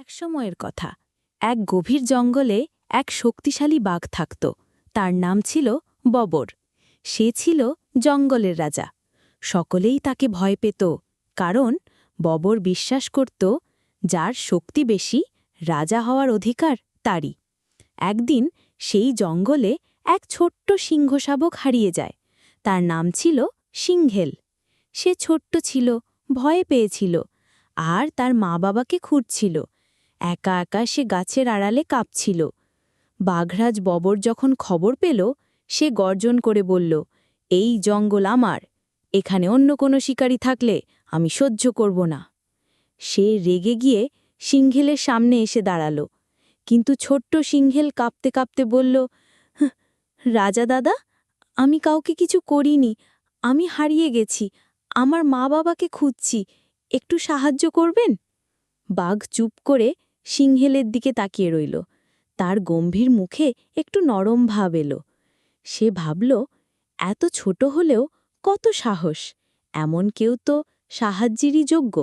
এক সময়ের কথা। এক গভীর জঙ্গলে এক শক্তিশালী বাঘ থাকত। তার নাম ছিল ববর। সে ছিল জঙ্গলের রাজা। সকলেই তাকে ভয় পেত, কারণ ববর বিশ্বাস করত, যার শক্তি বেশি, রাজা হওয়ার অধিকার তারই। একদিন সেই জঙ্গলে এক ছোট্ট সিংহশাবক হারিয়ে যায়। তার নাম ছিল সিংহেল। সে ছোট্ট ছিল, ভয়ে পেয়েছিল, আর তার মা বাবাকে খুঁজছিল একা একা সে গাছের আড়ালে কাঁপছিল। বাঘরাজ ববর যখন খবর পেল, সে গর্জন করে বলল, এই জঙ্গল আমার, এখানে অন্য কোনো শিকারী থাকলে আমি সহ্য করব না। সে রেগে গিয়ে সিংহেলের সামনে এসে দাঁড়াল, কিন্তু ছোট্ট সিংহেল কাঁপতে কাঁপতে বলল রাজা দাদা, আমি কাউকে কিছু করিনি, আমি হারিয়ে গেছি, আমার মা বাবাকে খুঁজছি, একটু সাহায্য করবেন? বাঘ চুপ করে সিংহেলের দিকে তাকিয়ে রইল। তার গম্ভীর মুখে একটু নরম ভাব এলো। সে ভাবল, এত ছোট হলেও কত সাহস! এমন কেউ তো সাহায্যেরই যোগ্য।